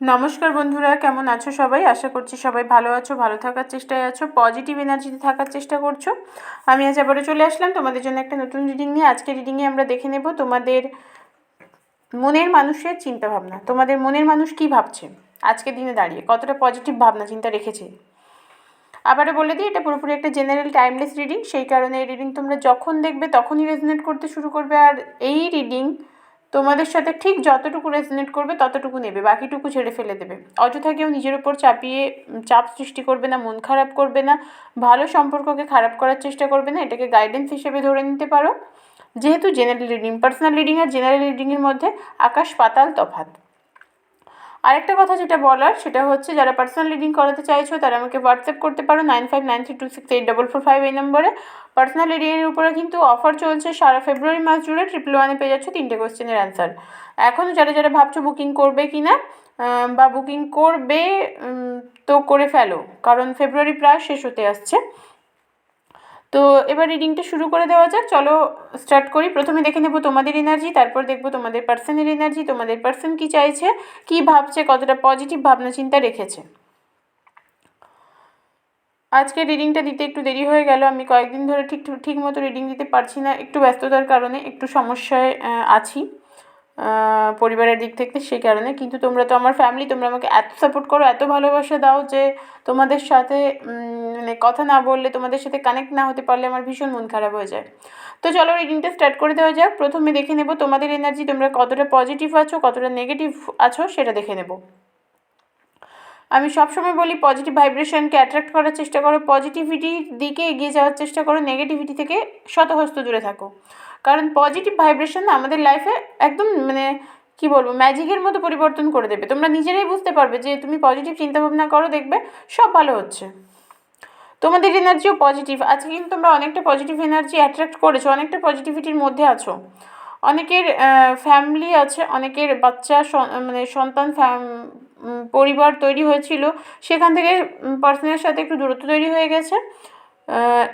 নমস্কার বন্ধুরা, কেমন আছো সবাই? আশা করছি সবাই ভালো আছো, ভালো থাকার চেষ্টায় আছো পজিটিভ এনার্জিতে থাকার চেষ্টা করছ। আমি আজ আবারও চলে আসলাম তোমাদের জন্য একটা নতুন রিডিং নিয়ে। আজকে রিডিংয়ে আমরা দেখে নেব তোমাদের মনের মানুষের চিন্তা ভাবনা তোমাদের মনের মানুষ কি ভাবছে? আজকের দিনে দাঁড়িয়ে কতটা পজিটিভ ভাবনা, চিন্তা রেখেছে? আবারও বলে দিই, এটা পুরোপুরি একটা জেনারেল টাইমলেস রিডিং সেই কারণে এই রিডিং তোমরা যখন দেখবে তখনই রেজনেট করতে শুরু করবে। আর এই রিডিং তোমাদের সাথে ঠিক যতটুকু রেজনেট করবে ততটুকু নেবে, বাকিটুকু ছেড়ে ফেলে দেবে। অযথা কেউ নিজের ওপর চাপিয়ে চাপ সৃষ্টি করবে না, মন খারাপ করবে না, ভালো সম্পর্ককে খারাপ করার চেষ্টা করবে না, এটাকে গাইডেন্স হিসেবে ধরে নিতে পারো। যেহেতু জেনারেল রিডিং পার্সোনাল রিডিং আর জেনারেল রিডিংয়ের মধ্যে আকাশ পাতাল তফাত আরেকটা কথা যেটা বলার, সেটা হচ্ছে যারা পার্সোনাল রিডিং করাতে চাইছো, তারা আমাকে হোয়াটসঅ্যাপ করতে পারো nine five nine three two six eight double four five এই নম্বরে। পার্সোনাল রিডিংয়ের উপরে কিন্তু অফার চলছে সারা ফেব্রুয়ারি মাস জুড়ে ট্রিপল ওয়ানে পেয়ে যাচ্ছ তিনটে কোশ্চেনের অ্যান্সার এখনও যারা যারা ভাবছ বুকিং করবে কি না বা বুকিং করবে তো করে ফেলো, কারণ ফেব্রুয়ারি প্রায় শেষ হতে আসছে। তো এবার রিডিংটা শুরু করে দেওয়া যাক। চলো স্টার্ট করি। প্রথমে দেখে নেব তোমাদের এনার্জি তারপর দেখব তোমাদের পার্সনের এনার্জি তোমাদের পার্সন কি চাইছে, কি ভাবছে, কতটা পজিটিভ ভাবনা চিন্তা রেখেছে। আজকে রিডিংটা দিতে একটু দেরি হয়ে গেল। আমি কয়েকদিন ধরে ঠিক ঠিক মতো রিডিং দিতে পারছি না। একটু ব্যস্ততার কারণে একটু সমস্যায় আছি। পরিবারের দিক থেকে সেই কারণে। কিন্তু তোমরা তো আমার ফ্যামিলি তোমরা আমাকে এত সাপোর্ট করো, এত ভালোবাসা দাও যে তোমাদের সাথে মানে কথা না বললে, তোমাদের সাথে কানেক্ট না হতে পারলে আমার ভীষণ মন খারাপ হয়ে যায়। তো চলো রিডিংটা স্টার্ট করে দেওয়া যাক। প্রথমে দেখে নেব তোমাদের এনার্জি তোমরা কতটা পজিটিভ আছো, কতটা নেগেটিভ আছো, সেটা দেখে নেব। আমি সবসময় বলি পজিটিভ ভাইব্রেশনকে অ্যাট্রাক্ট করার চেষ্টা করো। পজিটিভিটির দিকে এগিয়ে যাওয়ার চেষ্টা করো। নেগেটিভিটি থেকে শতহস্ত দূরে থাকো। কারণ পজিটিভ ভাইব্রেশন আমাদের লাইফে একদম মানে কি বলব ম্যাজিকের মতো পরিবর্তন করে দেবে। তোমরা নিজেরাই বুঝতে পারবে যে তুমি পজিটিভ চিন্তাভাবনা করো, দেখবে সব ভালো হচ্ছে। তোমাদের এনার্জিও পজিটিভ আজকে কিন্তু তোমরা অনেকটা পজিটিভ এনার্জি অ্যাট্রাক্ট করেছ, অনেকটা পজিটিভিটির মধ্যে আছো। অনেকের ফ্যামিলি আছে, অনেকের বাচ্চা মানে সন্তান পরিবার তৈরি হয়েছিল। সেখান থেকে পার্সনের সাথে একটু দূরত্ব তৈরি হয়ে গেছে।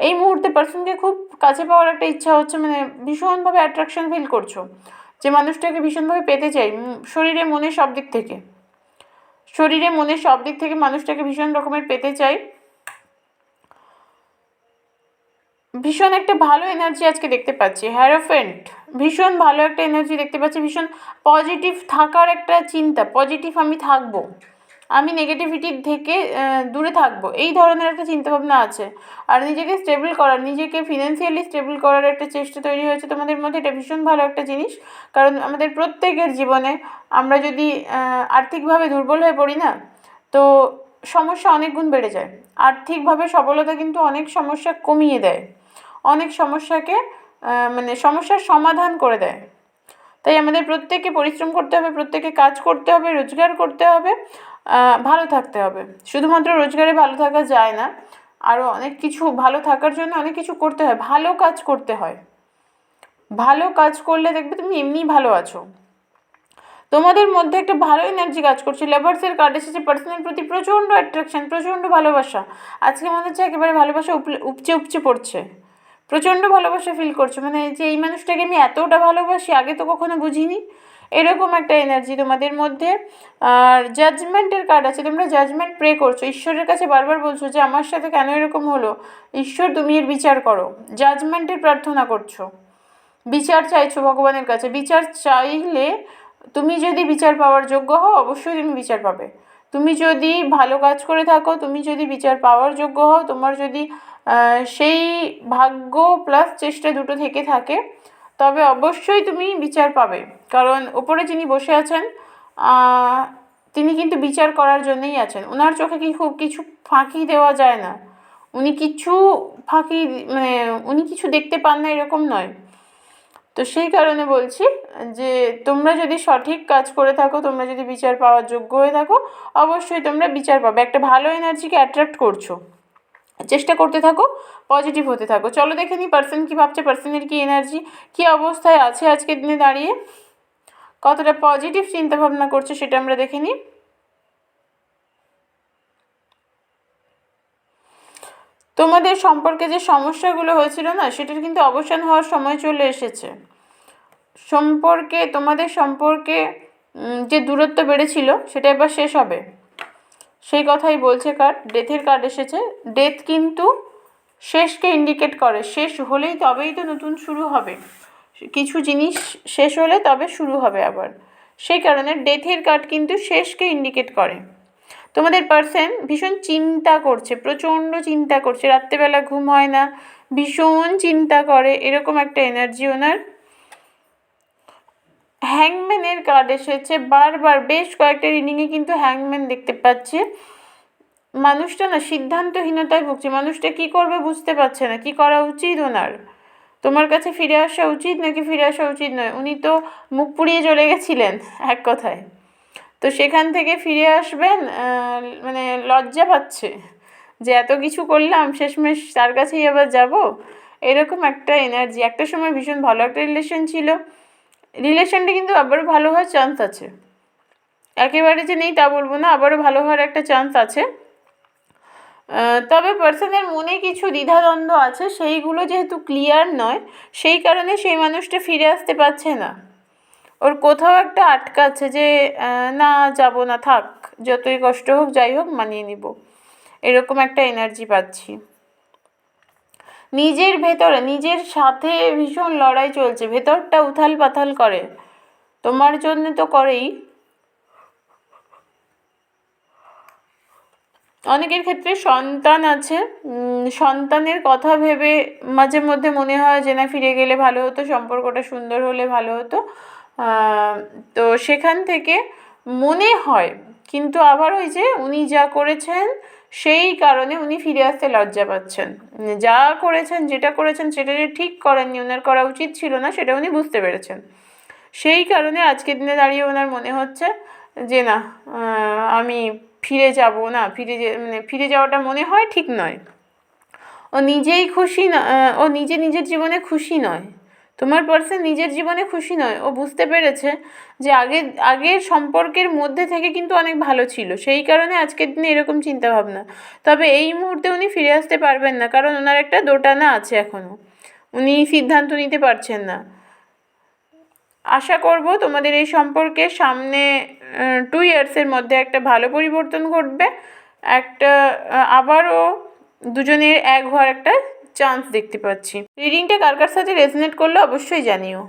এই মুহূর্তে পার্সনকে খুব কাছে পাওয়ার একটা ইচ্ছা হচ্ছে মানে ভীষণভাবে অ্যাট্রাকশন ফিল করছ। যে মানুষটাকে ভীষণভাবে পেতে চাই শরীরে মনে সব দিক থেকে। শরীরে মনে সব দিক থেকে মানুষটাকে ভীষণ রকমের পেতে চাই। ভীষণ একটা ভালো এনার্জি আজকে দেখতে পাচ্ছি। হ্যারোফেন্ট ভীষণ ভালো একটা এনার্জি দেখতে পাচ্ছি। ভীষণ পজিটিভ থাকার একটা চিন্তা পজিটিভ আমি থাকব। আমি নেগেটিভিটির থেকে দূরে থাকব। এই ধরনের একটা চিন্তাভাবনা আছে। আর নিজেকে স্টেবল করার, নিজেকে ফিনান্সিয়ালি স্টেবল করার একটা চেষ্টা তৈরি হয়েছে তোমাদের মধ্যে। এটা ভীষণ ভালো একটা জিনিস। কারণ আমাদের প্রত্যেকের জীবনে আমরা যদি আর্থিকভাবে দুর্বল হয়ে পড়ি না, তো সমস্যা অনেক গুণ বেড়ে যায়। আর্থিকভাবে সফলতা কিন্তু অনেক সমস্যা কমিয়ে দেয়। অনেক সমস্যাকে মানে সমস্যার সমাধান করে দেয়। তাই আমাদের প্রত্যেককে পরিশ্রম করতে হবে প্রত্যেকে কাজ করতে হবে, রোজগার করতে হবে। ভালো থাকতে হবে। শুধুমাত্র রোজগারে ভালো থাকা যায় না আরও অনেক কিছু ভালো থাকার জন্য অনেক কিছু করতে হয়। ভালো কাজ করতে হয়। ভালো কাজ করলে দেখবে তুমি এমনিই ভালো আছো। তোমাদের মধ্যে একটা ভালো এনার্জি কাজ করছে। লেবার্সের কার্ড এসেছে পার্সনের প্রতি প্রচণ্ড অ্যাট্রাকশন প্রচণ্ড ভালোবাসা। আজকে মনে হচ্ছে একেবারে ভালোবাসা উপচে উপচে পড়ছে। প্রচণ্ড ভালোবাসা ফিল করছ। মানে যে এই মানুষটাকে আমি এতটা ভালোবাসি, আগে তো কখনো বুঝিনি। এরকম একটা এনার্জি তোমাদের মধ্যে। আর জাজমেন্টের কার্ড আছে, তোমরা জাজমেন্ট প্রে করছ। ঈশ্বরের কাছে বারবার বলছো যে, আমার সাথে কেন এরকম হলো? ঈশ্বর, তুমি এর বিচার করো। জাজমেন্টের প্রার্থনা করছ। বিচার চাইছো ভগবানের কাছে। বিচার চাইলে তুমি যদি বিচার পাওয়ার যোগ্য হও, অবশ্যই তুমি বিচার পাবে। তুমি যদি ভালো কাজ করে থাকো, তুমি যদি বিচার পাওয়ার যোগ্য হও, তোমার যদি সেই ভাগ্য প্লাস চেষ্টা দুটো থেকে থাকে তবে অবশ্যই তুমি বিচার পাবে। কারণ ওপরে যিনি বসে আছেন তিনি কিন্তু বিচার করার জন্যই আছেন। ওনার চোখে কি খুব কিছু ফাঁকি দেওয়া যায় না। উনি কিছু ফাঁকি মানে উনি কিছু দেখতে পান না এরকম নয়। তো সেই কারণে বলছি যে, তোমরা যদি সঠিক কাজ করে থাকো, তোমরা যদি বিচার পাওয়ার যোগ্য হয়ে থাকো, অবশ্যই তোমরা বিচার পাবে। একটা ভালো এনার্জিকে অ্যাট্রাক্ট করছ। চেষ্টা করতে থাকো পজিটিভ হতে থাকো। চলো দেখে নিই পার্সন কী ভাবছে পার্সনের কী এনার্জি কী অবস্থায় আছে আজকের দিনে দাঁড়িয়ে, কতটা পজিটিভ চিন্তাভাবনা করছে সেটা আমরা দেখে নিই। তোমাদের সম্পর্কে যে সমস্যাগুলো হয়েছিল না, সেটার কিন্তু অবসান হওয়ার সময় চলে এসেছে। সম্পর্কে, তোমাদের সম্পর্কে যে দূরত্ব বেড়েছিল, সেটা এবার শেষ হবে। সেই কথাই বলছে কার্ড ডেথের কার্ড এসেছে। ডেথ কিন্তু শেষকে ইন্ডিকেট করে। শেষ হলেই তবেই তো নতুন শুরু হবে। কিছু জিনিস শেষ হলে তবে শুরু হবে আবার। সেই কারণে ডেথের কার্ড কিন্তু শেষকে ইন্ডিকেট করে। তোমাদের পার্সন ভীষণ চিন্তা করছে, প্রচণ্ড চিন্তা করছে। রাত্রেবেলা ঘুম হয় না, ভীষণ চিন্তা করে। এরকম একটা এনার্জি ওনার। হ্যাংম্যানের কার্ড এসেছে। বারবার বেশ কয়েকটা রিডিংয়ে কিন্তু হ্যাংম্যান দেখতে পাচ্ছি। মানুষটা না সিদ্ধান্তহীনতায় ভুগছে। মানুষটা কি করবে বুঝতে পারছে না। কি করা উচিত ওনার? তোমার কাছে ফিরে আসা উচিত নাকি ফিরে আসা উচিত নয়? উনি তো মুখ পুড়িয়ে চলে গেছিলেন এক কথায়। তো সেখান থেকে ফিরে আসবেন মানে লজ্জা পাচ্ছে যে এত কিছু করলাম, শেষমেশ তার কাছেই আবার যাব। এরকম একটা এনার্জি একটা সময় ভীষণ ভালো একটা রিলেশন ছিল। রিলেশনটা কিন্তু আবারও ভালো হওয়ার চান্স আছে। একেবারে যে নেই তা বলব না, আবারও ভালো হওয়ার একটা চান্স আছে। তবে পার্সনের মনে কিছু দ্বিধাদ্বন্দ্ব আছে, সেইগুলো যেহেতু ক্লিয়ার নয়, সেই কারণে সেই মানুষটা ফিরে আসতে পারছে না। ওর কোথাও একটা আটকাচ্ছে যে না, যাব না, থাক, যতই কষ্ট হোক, যাই হোক, মানিয়ে নিব। এরকম একটা এনার্জি পাচ্ছি। নিজের ভেতরে, নিজের সাথে ভীষণ লড়াই চলছে, ভেতরটা উথাল পাথাল করে। তোমার জন্য তো করেই। অনেকের ক্ষেত্রে সন্তান আছে সন্তানের কথা ভেবে মাঝে মধ্যে মনে হয় যে, না, ফিরে গেলে ভালো হতো, সম্পর্কটা সুন্দর হলে ভালো হতো। তো সেখান থেকে মনে হয় কিন্তু আবার ওই যে উনি যা করেছেন, সেই কারণে উনি ফিরে আসতে লজ্জা পাচ্ছেন। যা করেছেন, যেটা করেছেন, সেটা যে ঠিক করেননি ওনার করা উচিত ছিল না, সেটা উনি বুঝতে পেরেছেন। সেই কারণে আজকের দিনে দাঁড়িয়ে ওনার মনে হচ্ছে যে, না আমি ফিরে যাব না, ফিরে মানে ফিরে যাওয়াটা মনে হয় ঠিক নয়। ও নিজেই খুশি না ও নিজে নিজের জীবনে খুশি নয়। তোমার পার্সন নিজের জীবনে খুশি নয়। ও বুঝতে পেরেছে যে আগে, আগের সম্পর্কের মধ্যে থেকে কিন্তু অনেক ভালো ছিল। সেই কারণে আজকের দিনে এরকম চিন্তা ভাবনা তবে এই মুহূর্তে উনি ফিরে আসতে পারবেন না কারণ ওনার একটা দোটানা আছে এখনও উনি সিদ্ধান্ত নিতে পারছেন না। আশা করব তোমাদের এই সম্পর্কে সামনে টু ইয়ার্সের মধ্যে একটা ভালো পরিবর্তন ঘটবে। একটা আবারও দুজনের এক হওয়ার একটা চান্স দেখতে পাচ্ছি। রিডিংটা কার কার সাথে রেজনেট করলে অবশ্যই জানিও।